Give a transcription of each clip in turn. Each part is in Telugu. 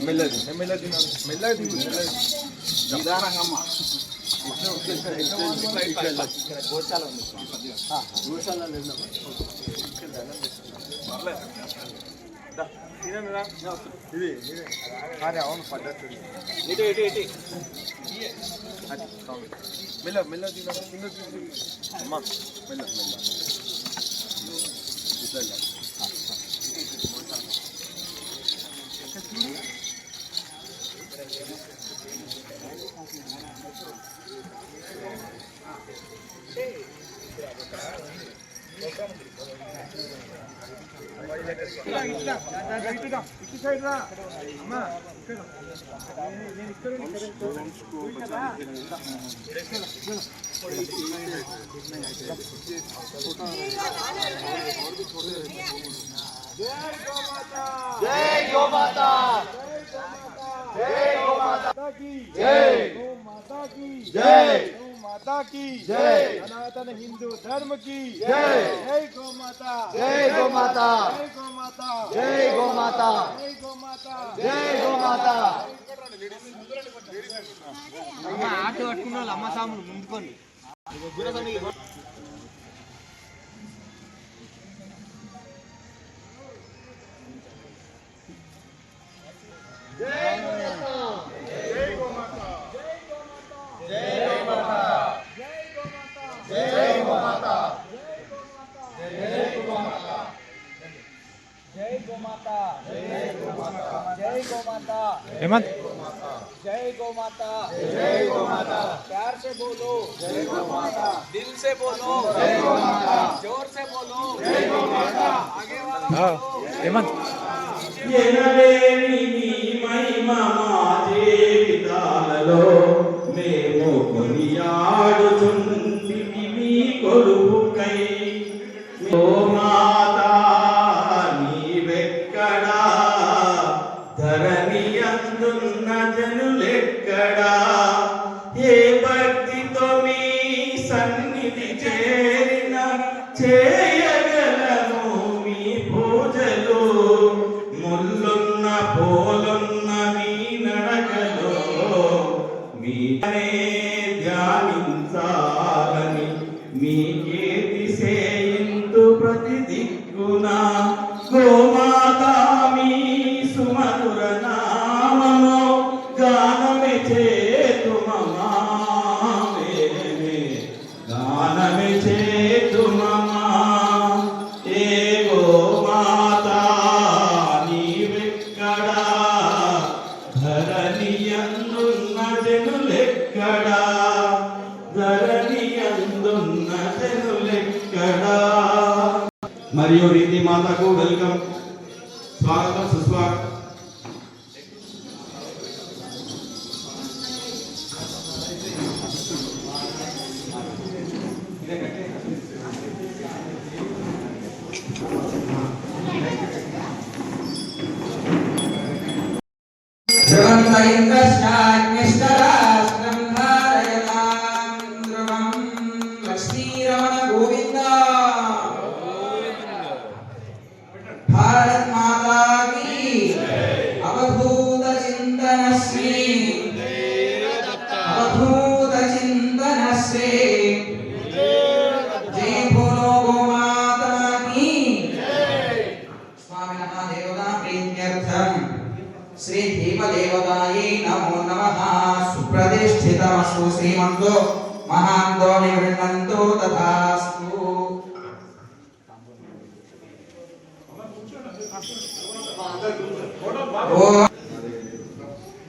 మెల్లది మెల్లది మెల్లది మెల్లది నిదానంగమ్మ గోశాల గోశాల ఇది అరే అవును పద్ధతి ఉంది. ఇటు ఇటు మెల్ల మెల్ల తిన మెల్ల తిన అమ్మా ఇక్కడ మెల్ల ఇక్కడ ఇలా. జై గోమాత జై గోమాత జై गौ माता की జై गौ माता की जय। सनातन हिंदू धर्म की जय। जय गौ माता జై గోమాత जय गौ माता జై గోమాత जय गौ माता జై గోమాత అమ్మ ఆటో పట్టుకున్న వాళ్ళు అమ్మ సాములు ముందుకోండి ఎనలేని গুণা Karinda Shai. నమో నమః సుప్రతిష్ఠితమస్తు శ్రీమంతో మహాంతో నివృణంతో తథాస్తు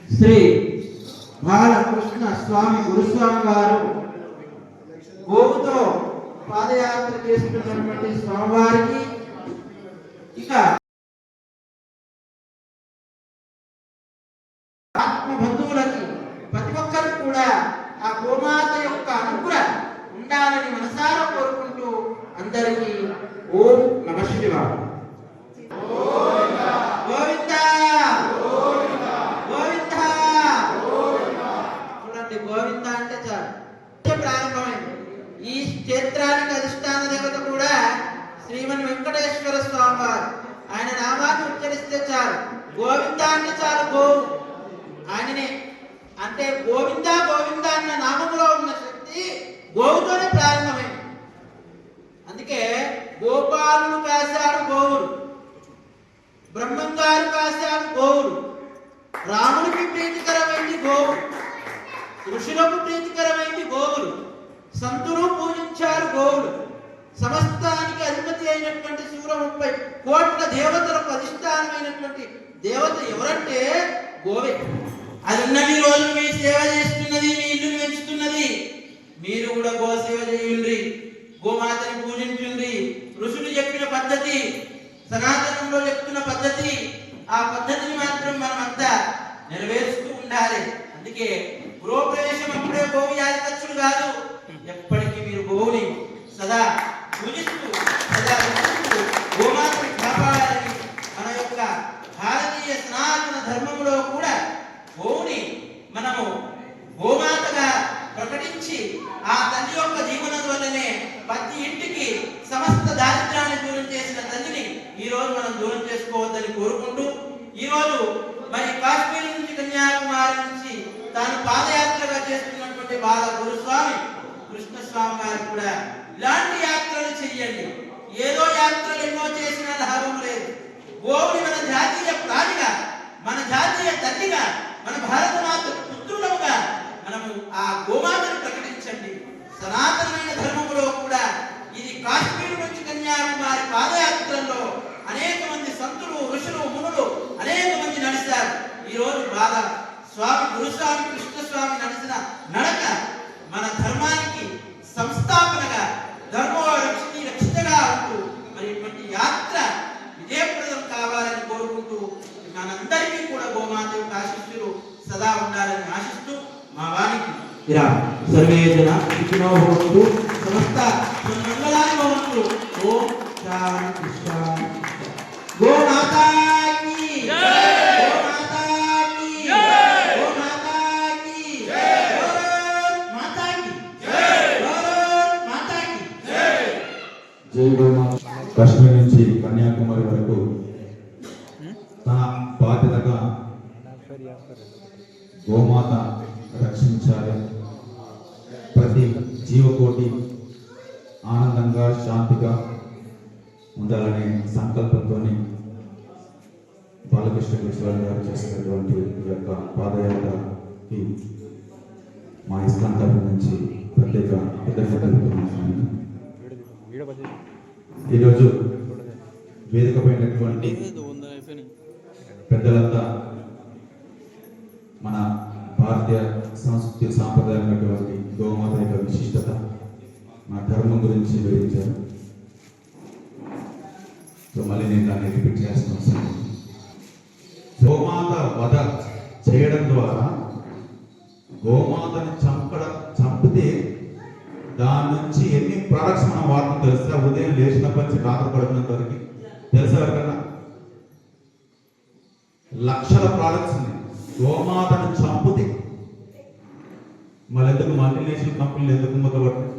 శ్రీ బాలకృష్ణ స్వామి గురుస్వామి వారు గోవుతో పాదయాత్ర చేస్తున్నటువంటి స్వామివారికి ఇక ఆత్మ బంధువులకి ప్రతి ఒక్కరికి కూడా ఆ గోమాత యొక్క అనుగ్రహం ఉండాలని మనసారా కోరుకుంటూ అందరికీ ఓం నమ శివాయ సమస్తానికి అధిపతి అయినటువంటి సూర్య ముప్పై కోట్ల దేవతలకు అధిష్టానమైనటువంటి దేవత ఎవరంటే గోవే. అది ఉన్నన్ని రోజులు మీ సేవ చేస్తున్నది మీ ఇల్లు పెంచుతున్నది. మీరు కూడా గో సేవ చేయండి గోమాతని పూజించండి ఋషులు చెప్పిన పద్ధతి సనాతనంలో చెప్తున్న పద్ధతి ఆ పద్ధతిని మాత్రం మనమంతా నెరవేరుస్తూ ఉండాలి. అందుకే గృహప్రవేశం అప్పుడే గోవు యాజకచ్చుడు కాదు. ఎప్పటికీ మీరు గోవుని సదా పూజిస్తూ సదా రక్షిస్తూ కాపాడాలని మన యొక్క భారతీయ సనాతన ధర్మంలో కూడా గోవుని మనము గోమాతగా ప్రకటించి ఆ తల్లి యొక్క జీవనం వల్లనే ప్రతి ఇంటికి సమస్త దారిద్ర్యాన్ని దూరం చేసిన తల్లిని ఈ రోజు మనం దూరం చేసుకోవద్దని కోరుకుంటూ ఈ రోజు మరి కాశ్మీర్ నుంచి కన్యాకుమారి నుంచి తాను పాదయాత్రగా చేస్తున్నటువంటి బాల గురుస్వామి కృష్ణస్వామి గారు కూడా ఇలాంటి యాత్రలు చెయ్యండి ఏదో యాత్రలు ఎన్నో చేసినా లాభం లేదు గోవుని మన జాతీయ ప్రాణిగా మన జాతీయ తల్లిగా మన భారత మాత పుత్రులముగా మనము ఆ గోమాతను ప్రకటించండి. సనాతనమైన ధర్మములో కూడా ఇది కాశ్మీర్ నుంచి కన్యాకుమారి పాదయాత్రల్లో అనేక మంది సంతులు ఋషులు మునులు అనేక మంది నడిచారు ఈ రోజు బాధ స్వామి గురుస్వామి కృష్ణస్వామి నడిచిన నడక మన ధర్మానికి సంస్థాపనగా ధర్మో రక్షి రక్షితగా ఉంటూ మరి ఇటువంటి యాత్ర విజయప్రదం కావాలని కోరుకుంటూ మనందరికీ కూడా గోమాత యొక్క సదా ఉండాలని ఆశిస్తూ మా వారికి ఇలా సర్వే జన సుఖినో భవంతు. సమస్త మంగళాన్ని భవంతు. ఓం శాంతి శాంతి గోమాతాకి గోమాతాకి గోమాతాకి భారత్ మాతాకి. భారత్ మాతాకి. జై గోమాత కాశ్మీర్ నుంచి కన్యాకుమారి వరకు తన బాధ్యతగా గోమాత రక్షించాలి. ప్రతి జీవకోటి ఆనందంగా శాంతిగా ఉండాలనే సంకల్పంతో బాలకృష్ణ విశ్వాల గారు చేసినటువంటి ఈ యొక్క పాదయాత్రకి మా ఇస్లాం తరఫు నుంచి ప్రత్యేక కృతజ్ఞతలు ఈరోజు వేదిక పైనటువంటి పెద్దలంతా మన భారతీయ సంస్కృతి సాంప్రదాయమైనటువంటి గోమాత యొక్క విశిష్టత మన ధర్మం గురించి వివరించారు. సో మళ్ళీ నేను దాన్ని రిపీట్ చేయాల్సిన అవసరం గోమాత వధ చేయడం ద్వారా గోమాతను చంపడం చంపితే దాని నుంచి ఎన్ని ప్రొడక్ట్స్ మనం వాడటం తెలుసా? ఉదయం లేచినప్పటి నుంచి రాత్రి పడుతున్నంత వరకు. తెలుసా ఎవరికన్నా? లక్షల ప్రోడక్ట్స్ ఉన్నాయి. గోమాతను చంపితే మరి ఎందుకు మల్టీనేషనల్ కంపెనీలు ఎందుకు మూతపడుతుంది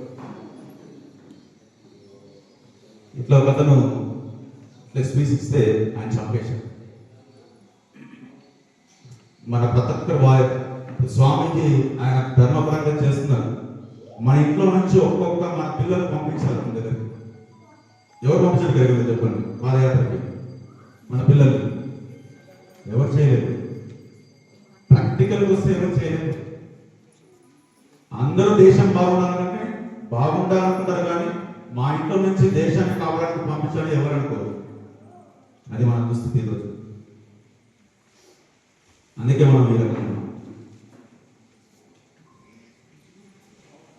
ఇట్లా ఒక అతను ప్లస్ పీస్ ఇస్తే ఆయన చంపేశాడు. మన ప్రతి ఒక్క వారి స్వామికి ఆయన ధర్మపరంగా చేస్తున్నారు. మన ఇంట్లో నుంచి ఒక్కొక్క మన పిల్లలు పంపించాలి మన దగ్గరికి. ఎవరు పంపించారు? గరిగలు చెప్పండి. పాదయాత్రకి. మన పిల్లలు. ఎవరు చేయలేదు? ప్రాక్టికల్ వస్తే ఎవరు చేయలేదు. అందరూ దేశం బాగుండాలంటే బాగుండాలనుకుంటారు కానీ మా ఇంట్లో నుంచి దేశాన్ని కావడానికి పంపించాలి ఎవరు అనుకోరు. అది మన దుస్థితి ఈరోజు అందుకే మనం ఈ రకంగా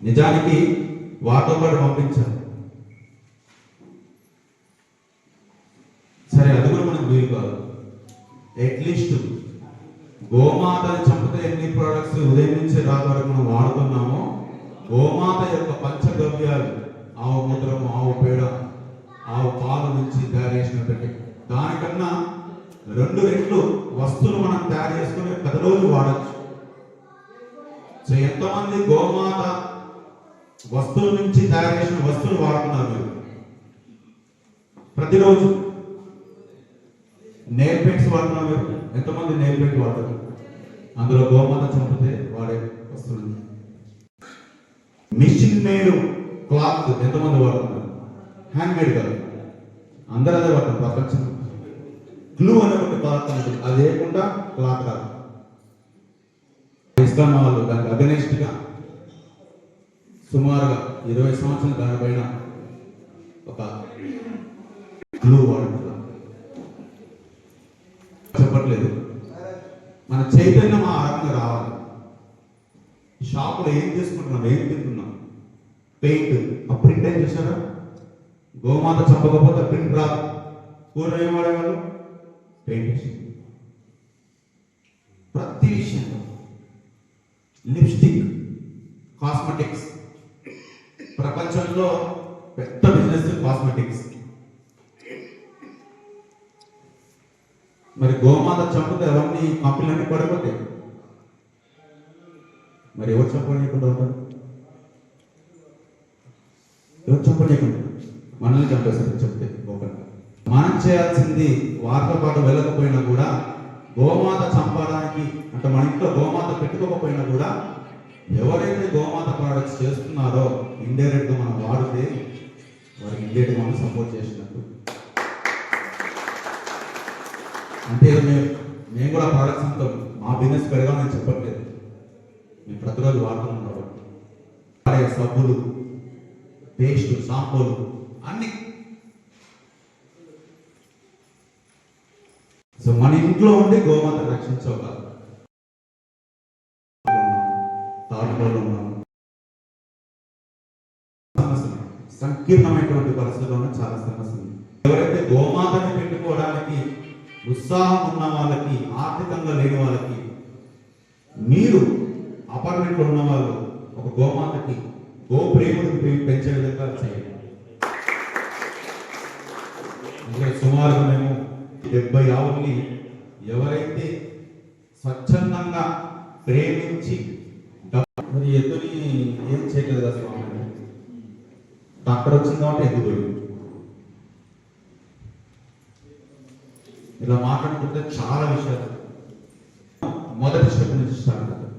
నిజానికి వాటితో పాటు పంపించాలి. సరే అది కూడా మనకు వీలు కాదు. అట్లీస్ట్ గోమాతని చంపితే ఎన్ని ప్రోడక్ట్స్ ఉదయం నుంచి రాత్రి వరకు మనం వాడుతున్నామో గోమాత యొక్క పంచగవ్యాలు ఆవు మూత్రం ఆవు పేడ ఆవు పాలు నుంచి తయారు చేసినటువంటి దానికన్నా రెండు రెట్లు వస్తువులు మనం తయారు చేసుకుని పది రోజులు వాడచ్చు. సో ఎంతమంది గోమాత వస్తువుల నుంచి తయారు చేసిన వస్తువులు వాడుతున్నారు మీరు? ప్రతిరోజు. నెయిల్ వాడుతున్నారు మీరు? ఎంతమంది నెయిల్ పెట్టి వాడతారు? అందులో గోమాత చంపితే వాడే వస్తుంది మిషన్ మేడ్ క్లాత్ ఎంతమంది వాడుతున్నారు? హ్యాండ్ మేడ్ కాదు. అందరూ అదే వాడతారు ప్రపంచం. గ్లూ అనే ఒకటి క్లాత్ ఉంటుంది. అది లేకుండా క్లాత్ కాదు. ఇస్లాం వాళ్ళు దానికి అగనెస్ట్గా సుమారుగా ఇరవై సంవత్సరాల దానిపైన ఒక గ్లూ వాడుతున్నారు. లేదు మన చైతన్యం ఆ రావాలి. షాపులో ఏం తీసుకుంటున్నాం ఏం తింటున్నాం? పెయింట్. ఆ ప్రింట్ ఏం చేశారా గోమాత చంపకపోతే ప్రింట్ రాదు. కూర ఏం వాడేవాళ్ళు? పెయింట్ ప్రతి విషయంలో లిప్స్టిక్ కాస్మెటిక్స్. ప్రపంచంలో పెద్ద బిజినెస్ కాస్మెటిక్స్. మరి గోమాత చంపితే అవన్నీ కంపెనీలన్నీ పడిపోతాయి మరి ఎవరు చంపనీయకుండా ఉంటారు? ఎవరు చంపనీయకుండా మనల్ని చంపేస్తారు చెప్తే గోపంగా మనం చేయాల్సింది వారితో పాటు వెళ్ళకపోయినా కూడా గోమాత చంపడానికి అంటే మన ఇంట్లో గోమాత పెట్టుకోకపోయినా కూడా ఎవరైతే గోమాత ప్రోడక్ట్స్ చేస్తున్నారో ఇండైరెక్ట్గా మనం వాడితే వారికి ఇండైరెక్ట్ మనం సపోర్ట్ చేసినట్టు అంటే మేము మేము కూడా ప్రోడక్ట్స్ అంతా మా బిజినెస్ పెరగాలని చెప్పట్లేదు. మేము ప్రతిరోజు వాడుతున్నాం కాబట్టి. సబ్బులు పేస్ట్ షాంపూలు అన్ని. సో మన ఇంట్లో ఉండి గోమాత రక్షించవగలరు తాడుకోలు సంకీర్ణమైనటువంటి పరిస్థితుల్లో చాలా సమస్య ఎవరైతే గోమాతని పెట్టుకోవడానికి ఉత్సాహం ఉన్న వాళ్ళకి ఆర్థికంగా లేని వాళ్ళకి మీరు అపార్ట్మెంట్లో ఉన్న వాళ్ళు ఒక గోమాతకి గో ప్రేమను పెంచే విధంగా చేయండి. ఇంకా సుమారుగా మేము డెబ్బై ఆవుల్ని ఎవరైతే స్వచ్ఛందంగా ప్రేమించి మరి ఎద్దుని ఏం చేయలేదు కదా స్వామి? డాక్టర్ వచ్చింది కాబట్టి ఎద్దు పోయింది ఇలా మాట్లాడుకుంటే చాలా విషయాలు. మొదటి స్టెప్ నుంచి స్టార్ట్ అవుతుంది.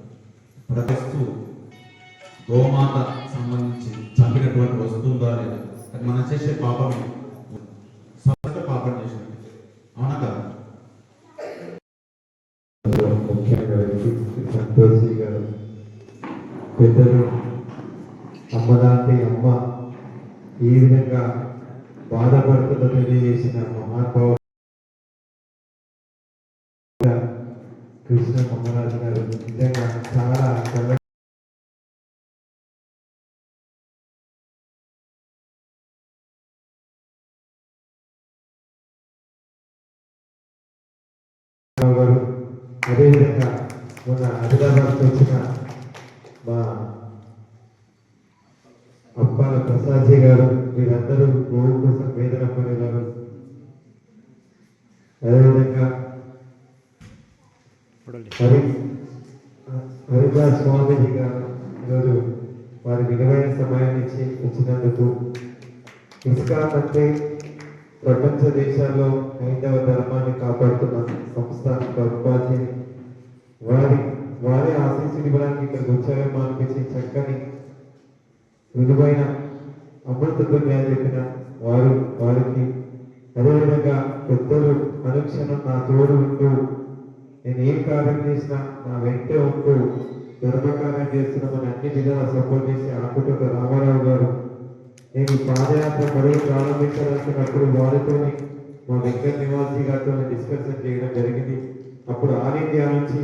ప్రతిస్తూ గోమాత సంబంధించి చంపినటువంటి వస్తుందా లేదా? అది మనం చేసే పాపం సమస్త పాపం చేసినట్టు. అవునా కదా? ముఖ్యంగా సంతోషి గారు పెద్దలు అమ్మలాంటి అమ్మ ఈ విధంగా బాధపడుతుందో తెలియజేసిన మహానుభావు కృష్ణ కొమ్మరాజు గారు నిజంగా చాలా చల్ల గారు. అదేవిధంగా హైదరాబాద్కి వచ్చిన మా అప్పాల ప్రసాద్జీ గారు మీరందరూ గోవు కోసం వేదన పడేవారు. అదేవిధంగా హరిదాస్ స్వామీజీ గారు ఈరోజు వారి విలువైన సమయాన్ని ఇచ్చి ఇచ్చినందుకు ఇస్కాన్ అంటే ప్రపంచ దేశాల్లో హైందవ ధర్మాన్ని కాపాడుతున్న సంస్థ ప్రభుత్వాన్ని వారి వారి ఆశీస్సులు ఇవ్వడానికి ఇక్కడికి వచ్చారేమో అనిపించి చక్కని విలువైన అమృతత్వం చెప్పిన వారు వారికి అదేవిధంగా పెద్దలు అనుక్షణం నా తోడు ఉంటూ నేను ఏం కార్యం చేసినా నా వెంటే ఉంటూ ధర్మకార్యం చేస్తున్నామని అన్ని విధాలు సపోర్ట్ చేసి ఆకుటక రామారావు గారు నేను పాదయాత్ర మళ్ళీ ప్రారంభించాల్సినప్పుడు వారితో మా వెంకట నివాసి గారితో డిస్కషన్ చేయడం జరిగింది. అప్పుడు ఆల్ ఇండియా నుంచి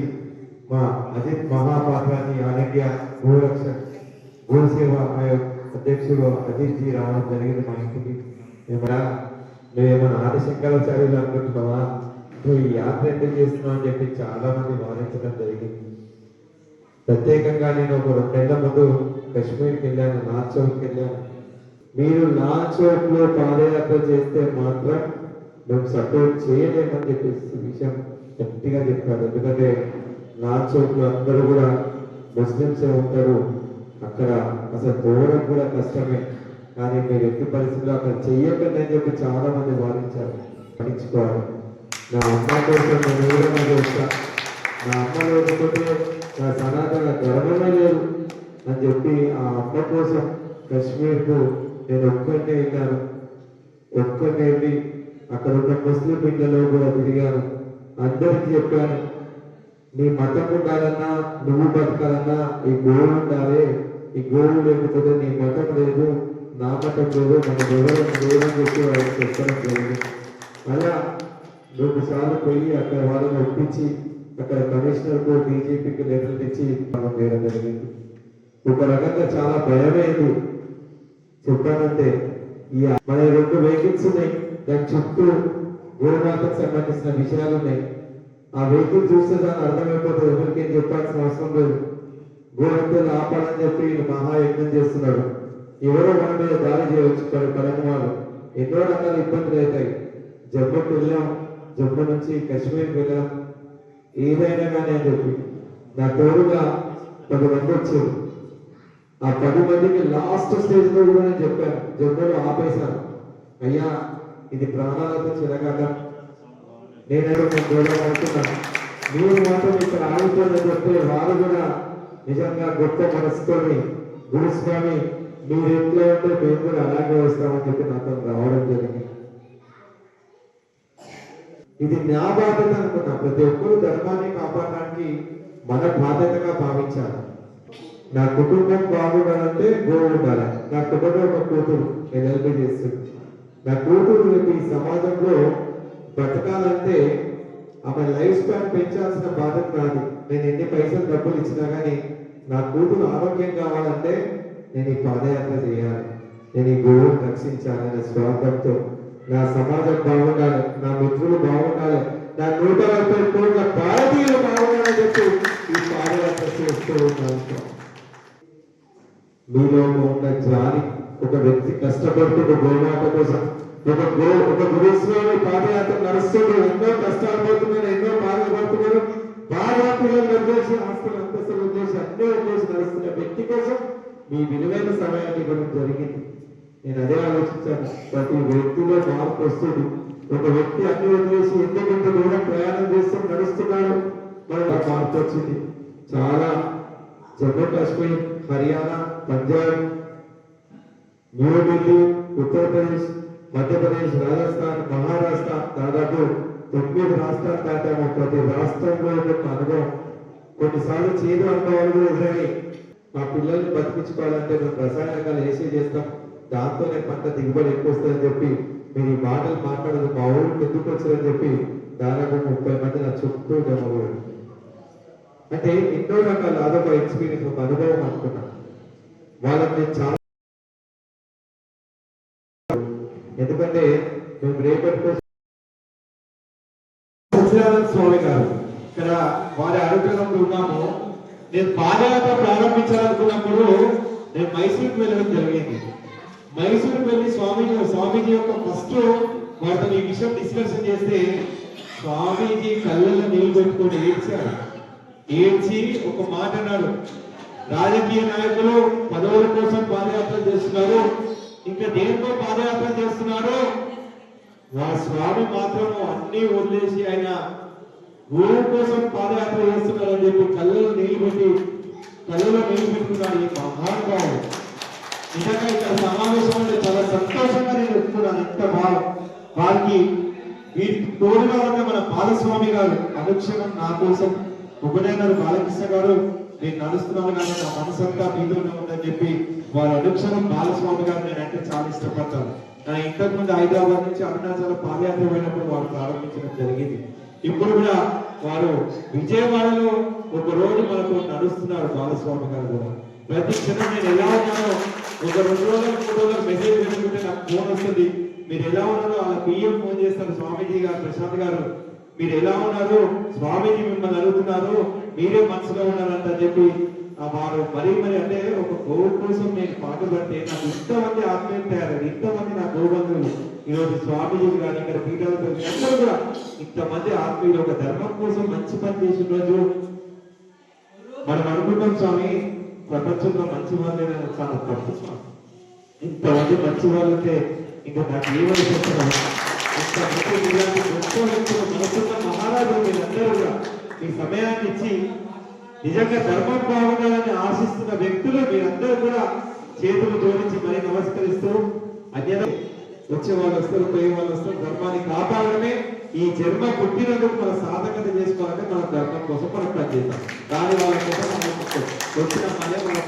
మా అజిత్ మహాపాత్రాన్ని ఆల్ ఇండియా గోరక్ష గోసేవ ఆయోగ్ అధ్యక్షుడు అజిత్ జీ రావడం జరిగింది మా ఇంటికి. ఏమన్నా నువ్వేమన్నా ఆదిశంకరాచార్యులు అనుకుంటున్నావా? నువ్వు ఈ యాత్ర ఎందుకు చేస్తున్నావు అని చెప్పి చాలా మంది వాదించడం జరిగింది. ప్రత్యేకంగా నేను ఒక రెండేళ్ళ ముందు కశ్మీర్కి వెళ్ళాను నా చౌక్కి వెళ్ళాను. మీరు నా చౌక్ పాదయాత్ర చేస్తే మాత్రం మేము సపోర్ట్ చేయలేమని చెప్పేసి విషయం గట్టిగా చెప్పారు. ఎందుకంటే నా చౌక్ అందరూ కూడా ముస్లింసే ఉంటారు. అక్కడ అసలు పోవడం కూడా కష్టమే. కానీ మీరు ఎట్టి పరిస్థితుల్లో అక్కడ చెయ్యకండి అని చెప్పి చాలా మంది వాదించారు. పనిచుకోవాలి నా అమ్మ కోసం నేను ఏదైనా చేస్తా నా అమ్మ లేకపోతే నా సనాతన ధర్మమే లేదు. అని చెప్పి ఆ అమ్మ కోసం కశ్మీర్కు నేను ఒక్కరినే వెళ్ళాను. ఒక్కరిని వెళ్ళి అక్కడ ఉన్న ముస్లిం బిడ్డలో కూడా తిరిగాను. అందరికీ చెప్పాను నీ మతం ఉండాలన్నా నువ్వు బతకాలన్నా ఈ గోవు ఉండాలి. ఈ గోవు లేకపోతే నీ మతం లేదు నా మతం లేదు మన ఎవరు లేదని చెప్పి వాళ్ళకి చెప్పడం జరిగింది. అలా రెండు సార్లు పోయి అక్కడ వాళ్ళని ఒప్పించి అక్కడ కమిషనర్కు బీజేపీకి లెటర్లు ఇచ్చి మనం చేయడం జరిగింది. ఒక రకంగా చాలా భయమైంది. చెప్పానంటే ఈ మన రెండు వెహికల్స్ ఉన్నాయి. దాని చుట్టూ గోమాతకు సంబంధించిన విషయాలు ఉన్నాయి. ఆ వెహికల్ చూస్తే దాన్ని అర్థమైపోతుంది. ఎవరికేం చెప్పాల్సిన అవసరం లేదు. గోహత్యలు ఆపాలని చెప్పి వీళ్ళు మహాయజ్ఞం చేస్తున్నారు ఎవరో మన మీద దాడి చేయవచ్చు పలు వాళ్ళు. ఎన్నో రకాల ఇబ్బందులు అవుతాయి. జబ్బకు వెళ్ళాం. జమ్మూ నుంచి కశ్మీర్ వెళ్ళడం ఏదైనా కానీ అని చెప్పి నా తోడుగా పది మంది వచ్చారు. ఆ పది మందికి లాస్ట్ స్టేజ్లో కూడా నేను చెప్పాను జమ్మూలో ఆపేశాను అయ్యా ఇది ప్రాణాలతో చిరగాటం నేనైతే నేను దూరం అవుతున్నాను మీరు మాత్రం ఇక్కడ ఆగుతుందని చెప్తే వారు కూడా నిజంగా గొప్ప మనసుతోని గురుస్వామి మీరు ఎట్లా ఉంటే మేము కూడా అలాగే వస్తామని చెప్పి నాతో రావడం జరిగింది. ఇది నా బాధ్యత అనుకున్నా ప్రతి ఒక్కరు ధర్మాన్ని కాపాడడానికి మన బాధ్యతగా భావించాలి. నా కుటుంబం బాగుండాలంటే గోవు ఉండాలి. నా కుటుంబం ఒక కూతురు. నేను ఎల్పి చేస్తుంది నా కూతురు రేపు ఈ సమాజంలో బతకాలంటే ఆమె లైఫ్ స్పాన్ పెంచాల్సిన బాధ్యత నాది. నేను ఎన్ని పైసలు డబ్బులు ఇచ్చినా కానీ నా కూతురు ఆరోగ్యం కావాలంటే నేను ఈ పాదయాత్ర చేయాలి. నేను ఈ గోవును రక్షించాలనే స్వార్థంతో నా సమాజం బాగుండాలి నా మిత్రులు బాగుండాలి నా నూట నలభై కోట్ల భారతీయులు బాగుండాలని చెప్పి ఈ పాదయాత్ర చేస్తూ ఉంటాను. మీలో ఉన్న జాలి ఒక వ్యక్తి కష్టపడుతున్న గోమాత కోసం ఒక గో ఒక గురుస్వామి పాదయాత్ర నడుస్తుంటే ఎన్నో కష్టాలు పడుతున్నారు ఎన్నో బాధలు పడుతున్నారు బాగా పిల్లలు వదిలేసి ఆస్తులు అంతస్తులు ఉద్దేశం అన్నీ వదిలేసి నడుస్తున్న వ్యక్తి కోసం మీ విలువైన సమయాన్ని ఇవ్వడం జరిగింది. నేను అదే ఆలోచించాను. ప్రతి వ్యక్తిలో మార్పు వస్తుంది. ఒక వ్యక్తి అన్ని వదిలేసి ఎందుకు దూరం ప్రయాణం చేస్తూ నడుస్తున్నాడు. మరి మార్పు వచ్చింది. చాలా జమ్మూ కాశ్మీర్ హర్యానా పంజాబ్ న్యూఢిల్లీ ఉత్తరప్రదేశ్ మధ్యప్రదేశ్ రాజస్థాన్ మహారాష్ట్ర దాదాపు తొమ్మిది రాష్ట్రాలు దాటాము. ప్రతి రాష్ట్రంలో యొక్క అనుభవం. కొన్నిసార్లు చేదు అనుభవాలు కూడా ఎదురని మా పిల్లల్ని బతికించుకోవాలంటే మేము రసాయనికాలు ఏసీ చేస్తాం. దాంతోనే పంట దిగుబడి ఎక్కువ వస్తుందని చెప్పి మీరు ఈ మాటలు మాట్లాడదు మా ఊరికి ఎందుకు వచ్చారని చెప్పి దాదాపు ముప్పై మంది నా చుట్టూ జమ అంటే ఎన్నో రకాల అదొక ఎక్స్పీరియన్స్ ఒక అనుభవం అనుకున్నా. వాళ్ళకి నేను చాలా ఎందుకంటే మేము రేపటి కోసం స్వామి గారు ఇక్కడ వారి అనుగ్రహంలో ఉన్నాము. నేను పాదయాత్ర ప్రారంభించాలనుకున్నప్పుడు నేను మైసూరుకి వెళ్ళడం జరిగింది. మైసూరుకి వెళ్ళి స్వామి స్వామీజీ యొక్క ఫస్ట్ వారితో ఈ విషయం డిస్కషన్ చేస్తే స్వామీజీ కళ్ళల్లో నీళ్ళు పెట్టుకొని ఏడ్చాడు ఏడ్చి ఒక మాట అన్నాడు. రాజకీయ నాయకులు పదవుల కోసం పాదయాత్ర చేస్తున్నారు. ఇంకా దేనికో పాదయాత్ర చేస్తున్నారు? మా స్వామి మాత్రం అన్ని వదిలేసి ఆయన గురువు కోసం పాదయాత్ర చేస్తున్నారని చెప్పి కళ్ళలో నీళ్ళు పెట్టి కళ్ళలో నీళ్ళు పెట్టుకున్నాడు ఈ మహానుభావుడు. నిజంగా ఇక్కడ సమావేశం అంటే చాలా సంతోషంగా నేను చెప్తున్నాను ఎంత బాగా. వారికి వీరికి తోడుగా ఉన్న మన బాలస్వామి గారు అనుక్షణం నా కోసం. ఉపనయనారు బాలకృష్ణ గారు నేను నడుస్తున్నాను కానీ నా మనసంతా మీతోనే ఉందని చెప్పి వారు అనుక్షణం బాలస్వామి గారు నేను అంటే చాలా ఇష్టపడతాను. నా ఇంతకు ముందు హైదరాబాద్ నుంచి అరుణాచల పాదయాత్ర పోయినప్పుడు వారు ప్రారంభించడం జరిగింది. ఇప్పుడు కూడా వారు విజయవాడలో ఒక రోజు మనకు నడుస్తున్నారు బాలస్వామి గారు కూడా. ప్రతి క్షణం నేను ఎలా ఉన్నానో ఒక రెండు రోజుల మూడు మెసేజ్ పెట్టుకుంటే నాకు ఫోన్ వస్తుంది. మీరు ఎలా ఉన్నారో అలా పిఎం ఫోన్ చేస్తారు స్వామీజీ గారు ప్రశాంత్ గారు. మీరు ఎలా ఉన్నారు స్వామీజీ మిమ్మల్ని అడుగుతున్నారు. మీరే మనసులో ఉన్నారంట చెప్పి వారు మరీ మరి అంటే ఒక గోవు కోసం నేను పాటుపడితే నాకు ఇంతమంది ఆత్మీయులు తయారు ఇంతమంది నా గోబంధువులు ఈరోజు స్వామీజీ కానీ ఇక్కడ పీఠాలతో అందరూ కూడా ఇంతమంది ఆత్మీయులు ఒక ధర్మం కోసం మంచి పని చేసిన రోజు. మనం అనుకుంటాం స్వామి ప్రపంచంలో మంచి వాళ్ళే చాలా తప్పు. ఇంతమంది మంచి వాళ్ళకే ఇంకా నాకు ఏమని చెప్తున్నాను ఇంతమంది ఇలాంటి గొప్ప వ్యక్తులు మనసున్న మహారాజులు మీరందరూ మీ సమయాన్ని ఇచ్చి నిజంగా ధర్మం బాగుండాలని ఆశిస్తున్న వ్యక్తులు మీరందరూ కూడా చేతులు జోడించి మరి నమస్కరిస్తూ అన్యత వచ్చే వాళ్ళు వస్తారు పోయే వాళ్ళు వస్తారు ధర్మాన్ని కాపాడమే ఈ జన్మ పుట్టినందుకు మన సాధకత చేసుకోవాలంటే మన ధర్మం కోసం మనం పనిచేద్దాం దాని వాళ్ళ కోసం మనం వచ్చిన పనే మనం